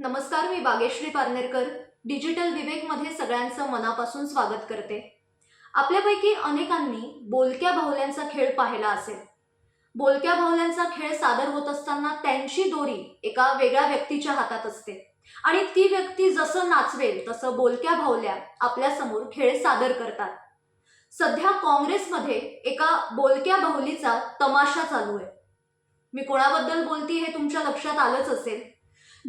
नमस्कार मी बागेश्री पारनेरकर. डिजिटल विवेकमध्ये सगळ्यांचं मनापासून स्वागत करते. आपल्यापैकी अनेकांनी बोलक्या बाहुल्यांचा खेळ पाहिला असेल. बोलक्या बाहुल्यांचा खेळ सादर होत असताना त्यांची दोरी एका वेगळ्या व्यक्तीच्या हातात असते. आणि ती व्यक्ती जसं नाचवेल तसं बोलक्या बाहुल्या आपल्यासमोर खेळ सादर करतात. सध्या काँग्रेसमध्ये एका बोलक्या बाहुलीचा तमाशा चालू आहे. मी कोणाबद्दल बोलती हे तुमच्या लक्षात आलंच असेल.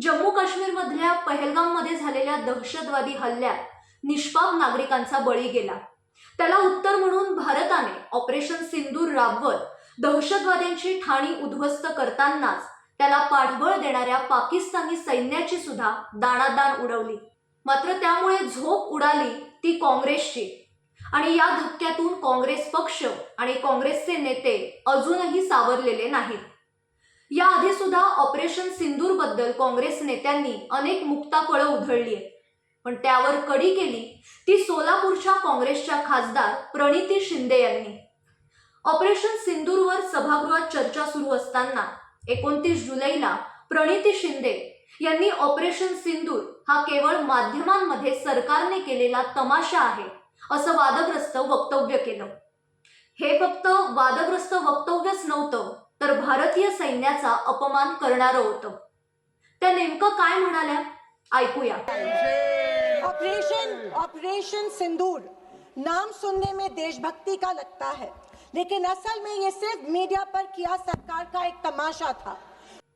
जम्मू काश्मीरमधल्या पहलगाममध्ये झालेल्या दहशतवादी हल्ल्यात निष्पाप नागरिकांचा बळी गेला. त्याला उत्तर म्हणून भारताने ऑपरेशन सिंदूर राबवत दहशतवाद्यांची ठाणी उद्ध्वस्त करतानाच त्याला पाठबळ देणाऱ्या पाकिस्तानी सैन्याची सुद्धा दाणादाण उडवली. मात्र त्यामुळे झोप उडाली ती काँग्रेसची. आणि या धक्क्यातून काँग्रेस पक्ष आणि काँग्रेसचे नेते अजूनही सावरलेले नाहीत. सुद्धा ऑपरेशन सिंदूरबद्दल काँग्रेस नेत्यांनी अनेक मुक्ताफळं उधळली आहेत. पण त्यावर कडी केली ती सोलापूरच्या काँग्रेसच्या खासदार प्रणिती शिंदे यांनी. ऑपरेशन सिंदूरवर सभागृहात चर्चा सुरू असताना एकोणतीस जुलैला प्रणिती शिंदे यांनी ऑपरेशन सिंदूर हा केवळ माध्यमांमध्ये सरकारने केलेला तमाशा आहे असं वादग्रस्त वक्तव्य केलं. हे फक्त वादग्रस्त वक्तव्यच नव्हतं तर भारतीय सैन्याचा अपमान करणारं होतं. त्या नेमकं काय म्हणाल्या? ऐकूया. ऑपरेशन ऑपरेशन सिंदूर नाम सुनने में देशभक्ति का लगता है। लेकिन असल में ये सिर्फ मीडिया पर किया सरकार का एक तमाशा था।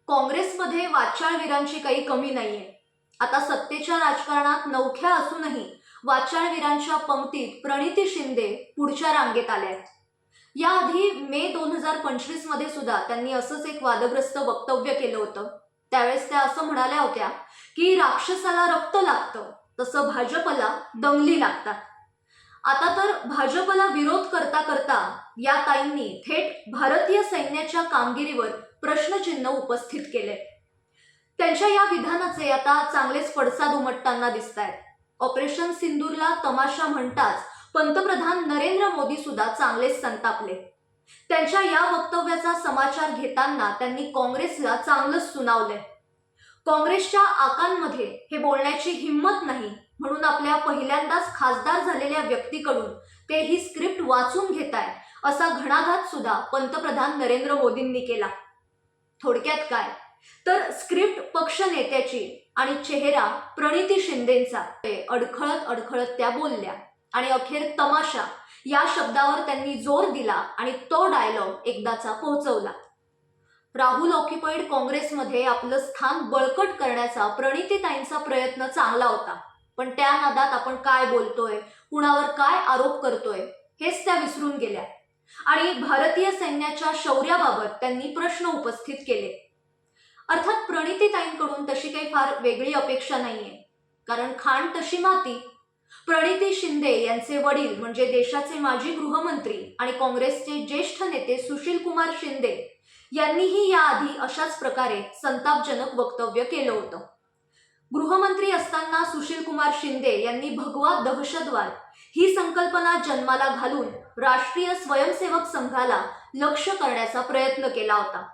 काँग्रेसमध्ये वाचाळवीरांची काही कमी नाहीये. आता सत्तेच्या राजकारणात नवख्या असूनही वाचाळवीरांच्या पंक्तीत प्रणिती शिंदे पुढच्या रांगेत आल्या आहेत. याआधी मे दोन हजार पंचवीसमध्ये सुद्धा त्यांनी असंच एक वादग्रस्त वक्तव्य केलं होतं. त्यावेळेस त्या असं म्हणाल्या होत्या की राक्षसाला रक्त लागतं तसं भाजपला दंगली लागतात. आता तर भाजपला विरोध करता करता या ताईंनी थेट भारतीय सैन्याच्या कामगिरीवर प्रश्नचिन्ह उपस्थित केले. त्यांच्या या विधानाचे आता चांगलेच पडसाद उमटताना दिसत आहेत ऑपरेशन सिंदूरला तमाशा म्हणताच पंतप्रधान नरेंद्र मोदी सुद्धा चांगलेच संतापले. त्यांच्या या वक्तव्याचा समाचार घेताना त्यांनी काँग्रेसला चांगलंच सुनावले काँग्रेसच्या आकांमध्ये हे बोलण्याची हिंमत नाही म्हणून आपल्या पहिल्यांदाच खासदार झालेल्या व्यक्तीकडून ते ही स्क्रिप्ट वाचून घेताय असा घणाघात सुद्धा पंतप्रधान नरेंद्र मोदींनी केला. थोडक्यात काय? तर स्क्रिप्ट पक्ष नेत्याची आणि चेहरा प्रणिती शिंदेचा. ते अडखळत अडखळत त्या बोलल्या. आणि अखेर तमाशा या शब्दावर त्यांनी जोर दिला आणि तो डायलॉग एकदाचा पोहोचवला. राहुल ऑक्युपाईड काँग्रेसमध्ये आपलं स्थान बळकट करण्याचा प्रणितीताईंचा प्रयत्न चांगला होता. पण त्या नादात आपण काय बोलतोय कुणावर काय आरोप करतोय हेच त्या विसरून गेल्या. आणि भारतीय सैन्याच्या शौर्याबाबत त्यांनी प्रश्न उपस्थित केले. अर्थात प्रणितीताईंकडून तशी काही फार वेगळी अपेक्षा नाहीये. कारण खाण तशी माती प्रणिती शिंदे यांचे वडील म्हणजे देशाचे माजी गृहमंत्री आणि काँग्रेसचे ज्येष्ठ नेते सुशील कुमार शिंदे यांनीही याआधी अशाच प्रकारे संतापजनक वक्तव्य केलं होतं. गृहमंत्री असताना सुशील कुमार शिंदे यांनी भगवा दहशतवाद ही संकल्पना जन्माला घालून राष्ट्रीय स्वयंसेवक संघाला लक्ष करण्याचा प्रयत्न केला होता.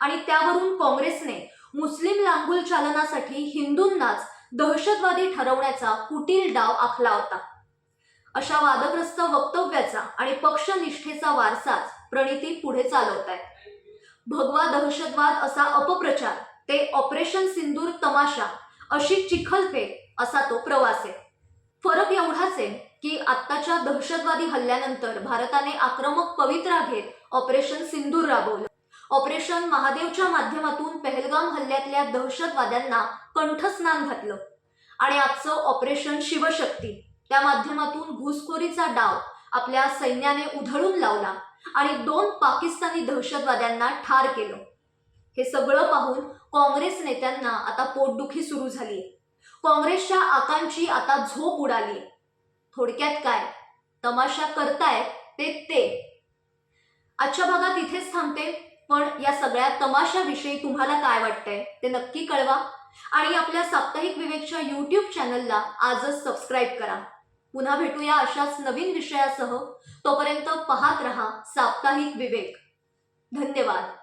आणि त्यावरून काँग्रेसने मुस्लिम लांगुल चालनासाठी हिंदूंनाच दहशतवादी ठरवण्याचा कुटील डाव आखला होता. अशा वादग्रस्त वक्तव्याचा आणि पक्षनिष्ठेचा वारसाच प्रणिती पुढे चालवत आहे भगवा दहशतवाद असा अपप्रचार ते ऑपरेशन सिंदूर तमाशा अशी चिखलफेक असा तो प्रवास आहे. फरक एवढाच आहे की आत्ताच्या दहशतवादी हल्ल्यानंतर भारताने आक्रमक पवित्रा घेत ऑपरेशन सिंदूर राबवलं. ऑपरेशन महादेवच्या माध्यमातून पहलगाम हल्ल्यातल्या दहशतवाद्यांना कंठस्नान घातलं. आणि आजचं ऑपरेशन शिवशक्ती त्या माध्यमातून घुसखोरीचा डाव आपल्या सैन्याने उधळून लावला आणि दोन पाकिस्तानी दहशतवाद्यांना ठार केलं. हे सगळं पाहून काँग्रेस नेत्यांना आता पोटदुखी सुरू झाली. काँग्रेसच्या आकांची आता झोप उडाली. थोडक्यात काय? तमाशा करतायत ते ते. आजच्या भागात इथेच थांबते. पण या सगळ्या तमाशाविषयी तुम्हाला काय वाटतंय ते नक्की कळवा. आणि आपल्या साप्ताहिक विवेकच्या यूट्यूब चॅनलला आजच सबस्क्राईब करा. पुन्हा भेटूया अशाच नवीन विषयासह. तोपर्यंत पाहत रहा साप्ताहिक विवेक. धन्यवाद.